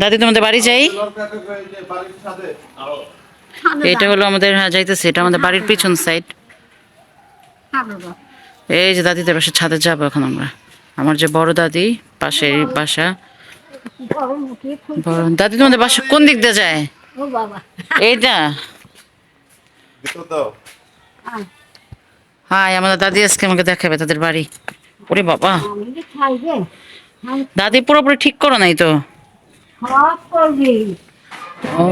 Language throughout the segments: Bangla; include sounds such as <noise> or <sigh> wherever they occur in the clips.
দাদি তোমাদের বাড়ি যাই। এটা হলো আমাদের হ্যাঁ যাইতেছে এটা আমাদের বাড়ির পিছন সাইড এই যে দাদিদের বাসা ছাদে যাব এখন আমরা। আমার যে বড় দাদি পাশের বাসা। দাদি তোমাদের বাসা কোন দিক দিয়ে যায়? ও বাবা। এইটা। হাই আমাদের দাদি আজকে আমাকে দেখাবে তাদের বাড়ি। ওরে বাবা। দাদি পুরোপুরি ঠিক করো নাই তো। সব করবি। ও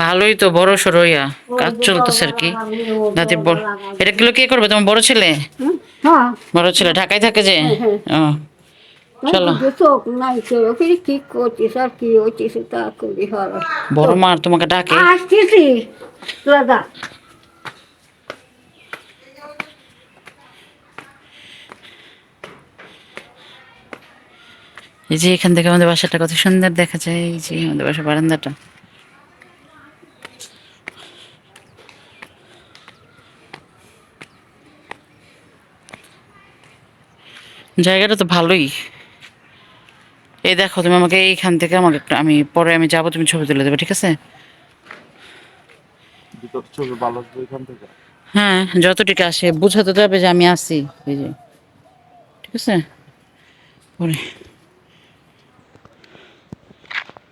ভালোই তো বড় সড়ো ইয়া কাজ চলতেছে আর কি। দাদি এটা কিলো কে করবে? তোমার বড় ছেলে? হ্যাঁ। বড় ছেলে ঢাকায় থাকে যে? ও চলো। চলো চোখ নাই চলো এই যে এখান থেকে আমাদের বাসাটা কত সুন্দর দেখা যায় এই যে আমাদের বাসা বারান্দাটা। জায়গাটা তো ভালোই। এই দেখো তুমি আমাকে এইখান থেকে আমাকে একটু- আমি পরে আমি যাব তুমি ছবি তুলে দেবে ঠিক আছে? হ্যাঁ যতটুকু আসে বুঝাতে তো হবে যে আমি আসি এই যে। ঠিক আছে? পরে।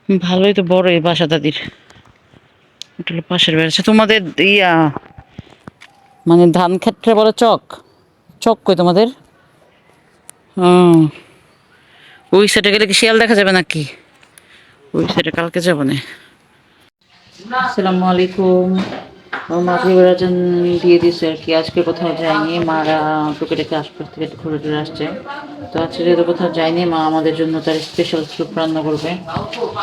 ভালোই তো বড় এই বাসা দাদির। পাশের বাড়ি। আচ্ছা তোমাদের ইয়া মানে ধান ক্ষেত্রে বলে চক? চক কই তোমাদের? ওই সাইডে গেলে কি শিয়াল দেখা যাবে নাকি? ওই সাইডে কালকে যাব না। আসসালামু আলাইকুম। মাগরিবের আজান দিয়ে দিছে আর কি। আজকে কোথাও যায়নি মারা টুকিটাকে আশপাশ থেকে ঘুরে টুরে আসছে। তো আজকে যেহেতু কোথাও যায়নি মা আমাদের জন্য তার স্পেশাল স্যুপ রান্না করবে।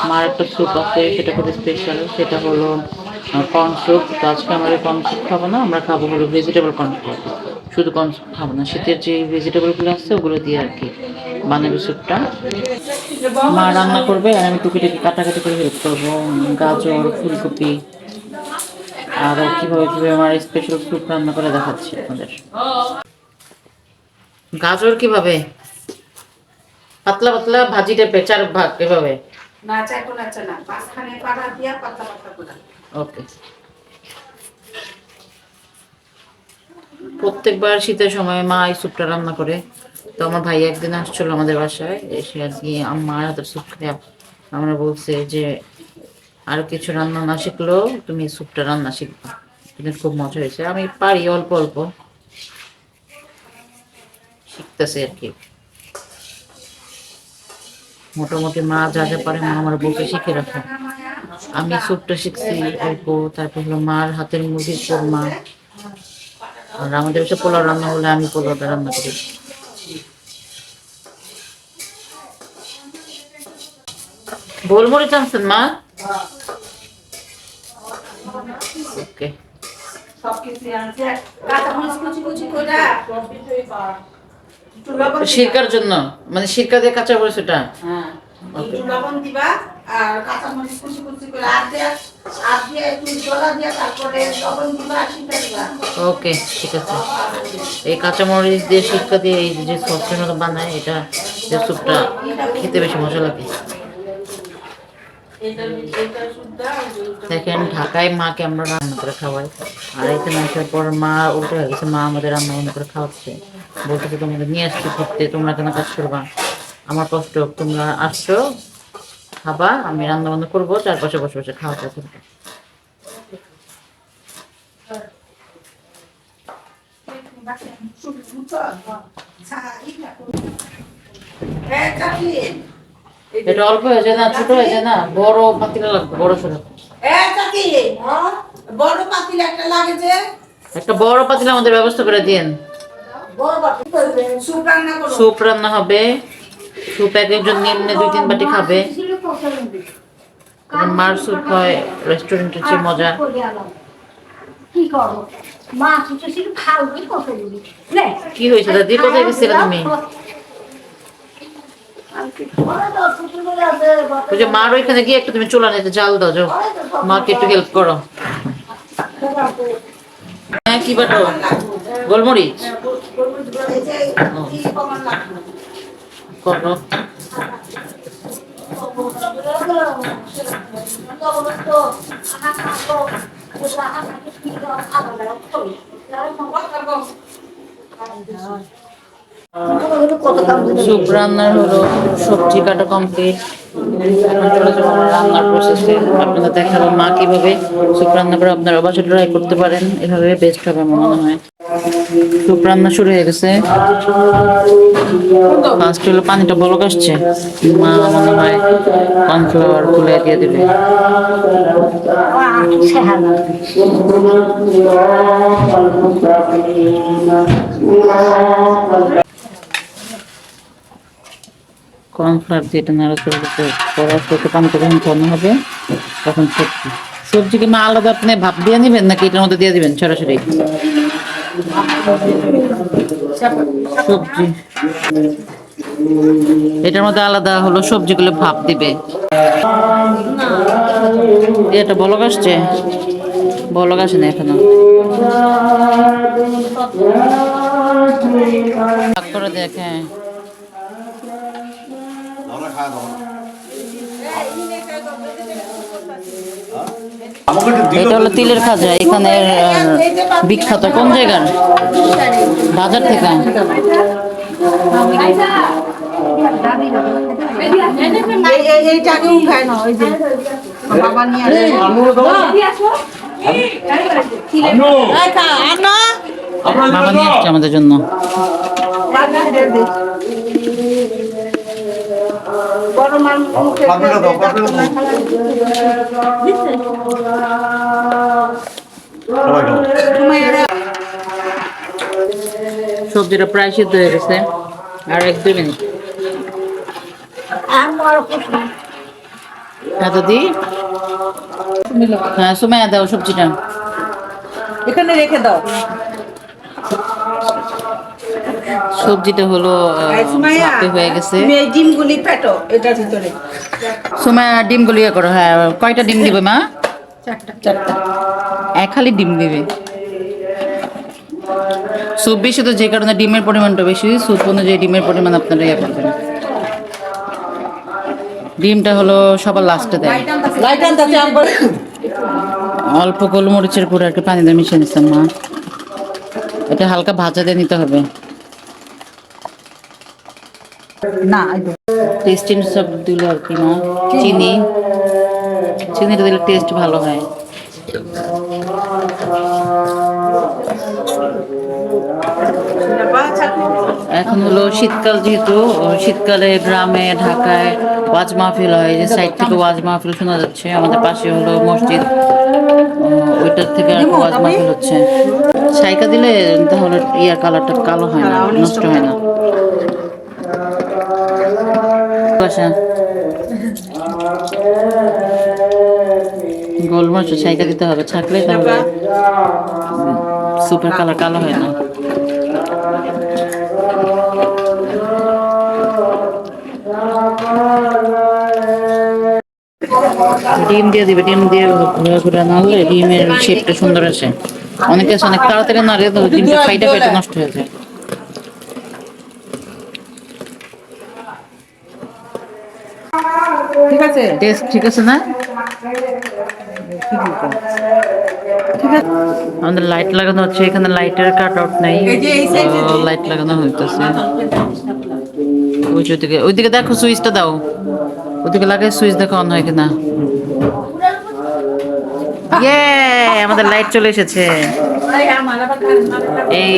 মার একটা স্যুপ আছে, সেটা খুব স্পেশাল সেটা হলো কর্ন স্যুপ তো আজকে আমরা কর্ন স্যুপ খাব না, আমরা খাব হলো ভেজিটেবল কর্ন শুধু কর্ন স্যুপ খাব না, শীতের যে ভেজিটেবলগুলো আছে, ওগুলো দিয়ে আর কি বানাবে স্যুপটা মা রান্না করবে, আর আমি টুকিটাকি কাটাকাটি করে হেল্প করব। গাজর, ফুলকপি আর কীভাবে কীভাবে আমার স্পেশাল স্যুপ রান্না করে দেখাচ্ছি আপনাদের। গাজর কীভাবে? পাতলা পাতলা ভাজি টাইপের চার ভাগ এভাবে। নাচা তো নাচা না পাঁচখানে পাড়া দিয়া পাতা পাতা করে। ওকে প্রত্যেকবার শীতের সময় মা এই স্যুপটা রান্না করে। তো আমার ভাই একদিন আসছিল আমাদের বাসায় এসে আর কি আমার হাতের স্যুপ খেয়ে আমরা বলছে যে আর কিছু রান্না না শিখলেও তুমি স্যুপটা রান্না শিখবে। কিন্তু খুব মজা হয়েছে। আমি পারি অল্প অল্প। শিখতেছি আর কি। মোটামুটি মা যা যা পারে মা আমার বউকে শিখে রাখে। আমি স্যুপটা শিখছি অল্প, তারপর হলো মার হাতের মুরগির কোরমা আর আমাদের পোলাও রান্না হলে আমি পোলাওটা রান্না করি। গোলমরিচ আনছেন, মা? ওকে সব কিছু আনছে কাঁচা মরিচ কুচি কুচি করে একটু লবণ দিবা। সিরকার জন্য মানে সিরকা দিয়ে কাঁচা মরিচ ওটা? ওকে ঠিক আছে। এই কাঁচামরিচ দিয়ে সিরকা দিয়ে এই যে সসের মতো বানায়, এটা যে স্যুপটা, খেতে বেশি মজা লাগে। দেখেন ঢাকায় মাকে আমরা রান্না করে খাওয়াই আর এখানে আসার পর মা উল্টো হয়ে গেছে মা আমাদের রান্না বান্না করে খাওয়াচ্ছে। বলতেছে তোমাদের নিয়ে আসছি ঘুরতে তোমরা কেন কাজ করবা? আমার কষ্ট হোক তোমরা আসছো খাবা আমি রান্না বান্না করব চারপাশে বসে বসে খাওয়া দাওয়া করব। হ্যাঁ এটা অল্প হয়ে যায় না ছোট হয়ে যায় না? বড় পাতিলা লাগবে বড় ছোট। হ্যাঁ? বড় পাতিল একটা লাগে যে? একটা বড় পাতিলা আমাদের ব্যবস্থা করে দিন সুপ রান্না স্যুপ রান্না হবে। স্যুপ এক একজন নিম্নে দুই তিন বাটি খাবে। মার স্যুপ হয় রেস্টুরেন্টের চেয়ে মজা। কি শুধু কত কি হয়েছে দাদি? কোথায় গেছিলে তুমি? ওই মার ওইখানে গিয়ে একটু তুমি চুলা নিতে জাল দাও, যাও। মাকে একটু হেল্প করো। হ্যাঁ কি বাটো? গোলমরিচ? করো। কাম স্যুপ রান্নার হলো সবজি কাটা কমপ্লিট রান্নার প্রসেসে আপনাদের দেখাবো মা কীভাবে স্যুপ রান্না করে আপনারা অবশ্যই ট্রাই করতে পারেন, এভাবে বেস্ট হবে মনে হয়। স্যুপ রান্না শুরু হয়ে গেছে। ফার্স্ট হলো পানিটা বলক আসছে। মা মনে হয় কর্নফ্লাওয়ার গুলে দিয়ে দিবে। কর্নফ্লাওয়ার দিয়ে এটা নাড়াচাড়া করতে পড়ার থেকে পানিটা যখন ঘন হবে। তখন সবজি। সবজিকে মা আলাদা আপনি ভাপ দিয়ে নেবেন নাকি এটার মধ্যে দিয়ে দিবেন সরাসরি? সবজি। এটার মধ্যে আলাদা হলো সবজিগুলো ভাপ দিবে। এটা বলক আসছে। বলক আসে না এখনও। করে দেখে এটা হলো তিলের খাজা এখানে বিখ্যাত। কোন জায়গার? বাজার থেকে। আমাদের এই- এইটাকে উঠায় না ওই যে বাবা নিয়ে আসে এই খা, আনো। বাবা নিয়ে আসছে আমাদের জন্য মুখে সবজিটা প্রায় সিদ্ধ হয়ে গেছে। আর এক দুই মিনিট। এত দি। হ্যাঁ সুমাইয়া দাও সবজিটা। এখানে রেখে দাও। সবজিটা হলো হয়ে গেছে। ডিমগুলি পেটো এটার ভিতরে। সুমাইয়া ডিম গুলিয়ে করো হ্যাঁ কয়টা ডিম দিবে মা? চারটা। এক খালি ডিম দিবে? স্যুপ বেশি তো যে কারণে ডিমের পরিমাণটা বেশি স্যুপ অনুযায়ী ডিমের পরিমাণ আপনারা ইয়ে করবেন। ডিমটা হলো সবার লাস্টে দেয়। অল্প গোলমরিচের গুঁড়ো একটু পানি দিয়ে মিশিয়ে নিচ্ছেন মা। এটা হালকা ভাজা দিয়ে নিতে হবে। না টেস্টিং সব দিল আর কি মা। চিনি। চিনিটা দিলে টেস্ট ভালো হয়। এখন হলো শীতকাল যেহেতু শীতকালে গ্রামে ঢাকায় ওয়াজ মাহফিল হয় যে সাইড থেকে ওয়াজ মাহফিল শোনা যাচ্ছে। আমাদের পাশে হলো মসজিদ। ওইটার থেকে আর ওয়াজ মাহফিল হচ্ছে। সাইকা দিলে তাহলে ইয়ার কালারটা কালো হয় না নষ্ট হয় না। বাসা গোলমরিচ সাইকা দিতে হবে ছাকলে তাহলে সুপার কালার কালো হয় না। ডিম দিয়ে দিবে, ডিম দিয়ে ঘুরে ঘুরে নাড়লে ডিমের শেপটা সুন্দর আসে অনেকে আছে অনেক তাড়াতাড়ি নাড়ে, তো ডিমটা ফাইটা ফাইটা নষ্ট হয়ে যায়। ঠিক আছে টেস্ট ঠিক আছে না? আমাদের লাইট লাগানো হচ্ছে এখানে লাইটের কাট আউট নাই লাইট লাগানো হইতেছে। ওইদিকে ওইদিকে দেখো সুইচটা দাও। ওইদিকে লাগাই সুইচ দেখো অন হয় কিনা। ইয়ে আমাদের লাইট চলে এসেছে। এই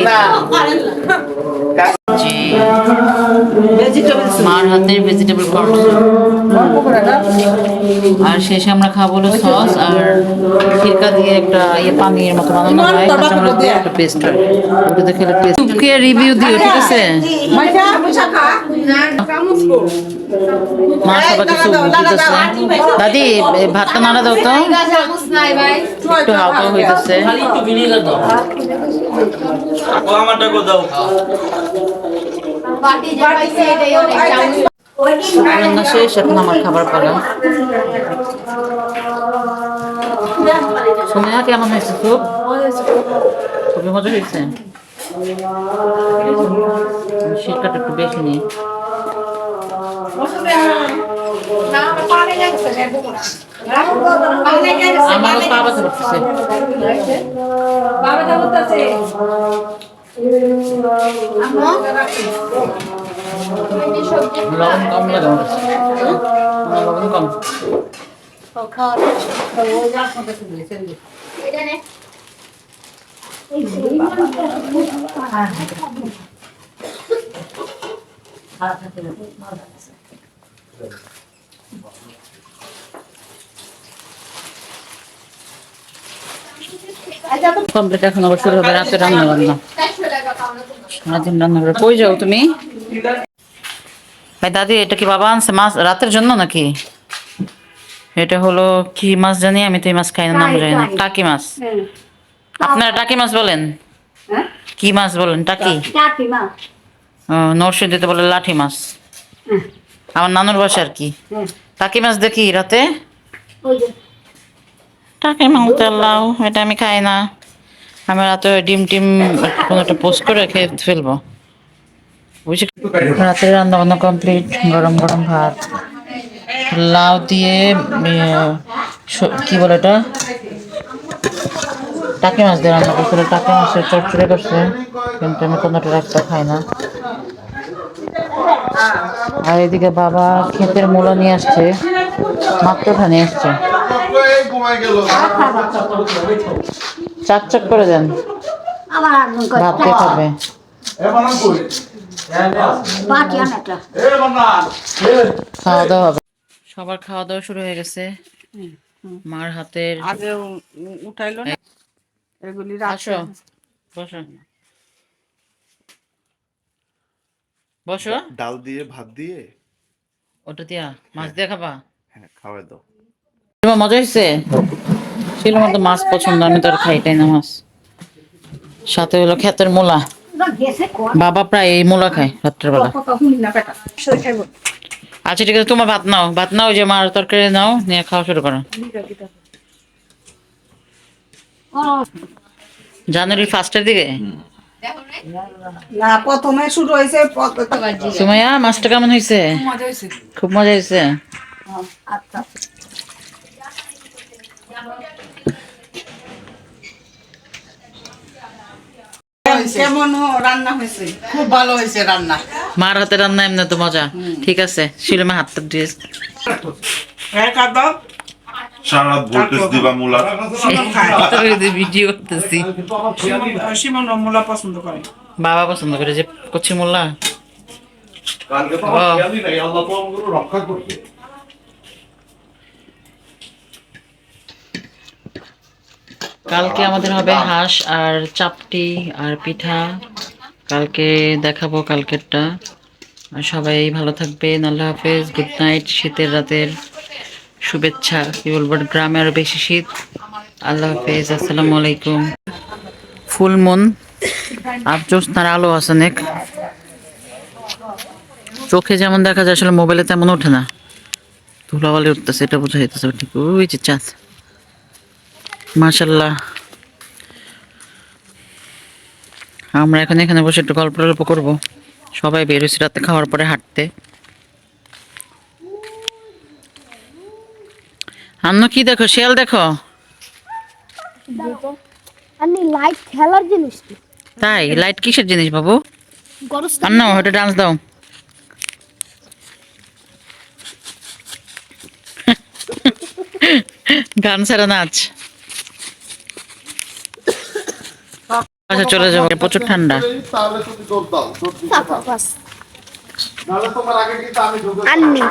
মার হাতের ভেজিটেবল কর্ন আর শেষে আমরা খাব হলো সস আর সিরকা দিয়ে একটা ইয়ে পানির মতো বানানো হয় কাঁচামরিচ দিয়ে একটা পেস্ট হয়। ওটাতে খেলে পেস্ট কে রিভিউ দিও ঠিক আছে? মা সবাইকে সুপ দিতেছে। দাদি ভাতটা নাড়া দাও তো। একটু হালকা হইতেছে। আমারটা কো দাও। রান্না শেষ এখন আমার খাবার পালা। সোনিয়া কেমন হয়েছে সুপ খুবই মজা হয়েছে। শীতকাটা একটু বেশি নেই। পা ব্যথা করতেছে বাবা তাছে লবণ কম কাছে। আমার লবণ কম কমপ্লিট এখন শুরু হবে রাতে রান্না বান্না সারাদিন রান্না করে কই যাও তুমি? ভাই দাদি এটা কি বাবা আনছে মাছ রাতের জন্য নাকি? এটা হলো কি মাছ জানি আমি তো এই মাছ খাই না নাম জানি না। টাকি। মাছ। আপনারা টাকি মাছ বলেন? হ্যাঁ? কি মাছ বলেন টাকি? নরসিংদীতে বলে লাঠি মাছ। আমার নানুর বাসা আর কি। হ্যাঁ। টাকি মাছ দেখি রাতে? টাকি মাংস লাউ এটা আমি খাই না। আমি রাতে ডিম টিম কোনো একটা পোস্ট করে খেয়ে ফেলব। বুঝছি রাতে রান্না বান্না কমপ্লিট গরম গরম ভাত। লাউ দিয়ে স- কি বলে এটা টাকি মাছ দিয়ে রান্না করছিল টাকি মাছের চটচড়ে করছে কিন্তু আমি কোনোটা রাখতে খাই না। আর এদিকে বাবা ক্ষেতের মূলা নিয়ে আসছে মাত্র নিয়ে আসছে। চাক চাক করে দেন। আবার একজন ভাত দিয়ে খাবে। খাওয়া দাওয়া হবে। সবার খাওয়া দাওয়া শুরু হয়ে গেছে। মার হাতের আগে উঠাইলো না? এগুলি আসো। বসো। বসো। ডাল দিয়ে ভাত দিয়ে? ওটা দিয়া। মাছ দিয়ে খাবা? হ্যাঁ খাওয়াই দাও। মজা হয়েছে শিলমা তো মাছ পছন্দ আমি তো আর খাইটাই না মাছ। সাথে হলো ক্ষেতের মূলা। বাবা প্রায় এই মূলা খায় রাত্রেবেলা। আচ্ছা ঠিক আছে তোমার ভাত নাও। ভাত নাও যে মার তরকারি নাও নিয়ে খাওয়া শুরু করো। জানুয়ারি ফার্স্টের দিকে? না প্রথমে শুরু হয়েছে সুমাইয়া মাছটা কেমন হয়েছে? খুব মজা হয়েছে। আচ্ছা। কেমন হ- রান্না হয়েছে। খুব ভালো হয়েছে রান্না। মার হাতে রান্না এমনি তো মজা। ঠিক আছে শিলমা হাতটা দিয়ে। হ্যাঁ কাদাও সারা ভোল্টেজ দিবা মুলা। ভিডিও করতেছি। সীমন মূলা পছন্দ করে। বাবা পছন্দ করে যে কচি মোল্লা রক্ষা করছে। কালকে আমাদের হবে হাঁস আর চাপটি আর পিঠা। কালকে দেখাবো কালকেরটা। আর সবাই ভালো থাকবে আল্লাহ হাফেজ গুড নাইট শীতের রাতের শুভেচ্ছা। কি বলব গ্রামে আরও বেশি শীত। আল্লাহ হাফেজ আসসালামু আলাইকুম। ফুল মুন আর জ্যোৎস্নার আলো আছে অনেক। চোখে যেমন দেখা যায় আসলে মোবাইলে তেমন ওঠে না। ধুলাবালি উঠতেছে এটা বোঝা যাইতেছে ঠিক। ওই যে চাঁদ। মাশাল্লাহ আমরা এখন এখানে বসে একটু গল্প টল্প করব। সবাই বেরোছি রাতে খাওয়ার পরে হাঁটতে। আন্ন কি দেখো? শিয়াল দেখো? লাইট খেলার জিনিস তাই? লাইট কিসের জিনিস বাবু? আন্ন ওটা ডান্স দাও। <laughs> গান ছাড়া নাচ। আচ্ছা চলে যাব। প্রচুর ঠান্ডা। তাহলে তুমি দৌড় দাও দৌড় দিতে পারো। নাহলে তোমার আগে কিন্তু আমি ঢুকে আননি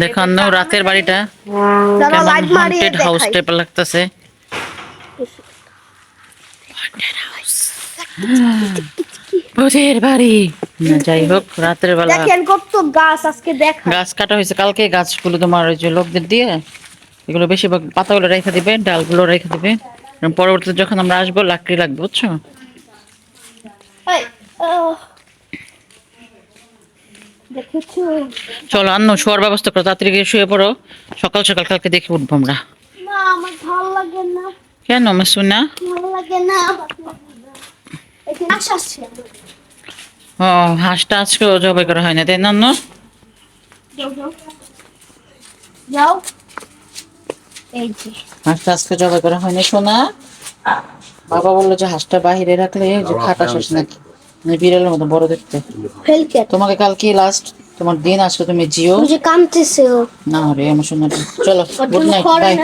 দেখো আন্ন রাতের বাড়িটা। কেমন হন্টেড হাউস টাইপের লাগতেছে। ভূতের বাড়ি। না, যাই হোক রাতের বেলা দেখেন কত গাছ আজকে দেখা গাছ কাটা হয়েছে। কালকে গাছগুলো তোমার ওই যে লোকদের দিয়ে এগুলো বেশিরভাগ পাতাগুলো রেখে দিবে ডালগুলো রেখে দিবে। পরবর্তীতে যখন আমরা আসব লাকড়ি লাগবে বুঝছ? চলো আন্ন শোয়ার ব্যবস্থা করো তাড়াতাড়ি গিয়ে শুয়ে পড়ো। সকাল সকাল কালকে দেখে উঠবো আমরা। কেন আমার শুনা ভালো লাগে না। এখানে আস আসছে। ও হাঁসটা আজকেও জবাই করা হয় না তাই না। যাও। এই যে। হাঁসটা আজকে জবাই করা হয়নি সোনা। বাবা বলল যে হাঁসটা বাহিরে রাখলে যে খাটা শেষ নাকি? মানে বিড়ালের মতো বড় দেখতে। তোমাকে কালকে লাস্ট তোমার দিন আজকে তুমি জিও। কামতেছে না রে আমার সোনা চলো গুড নাইট বাই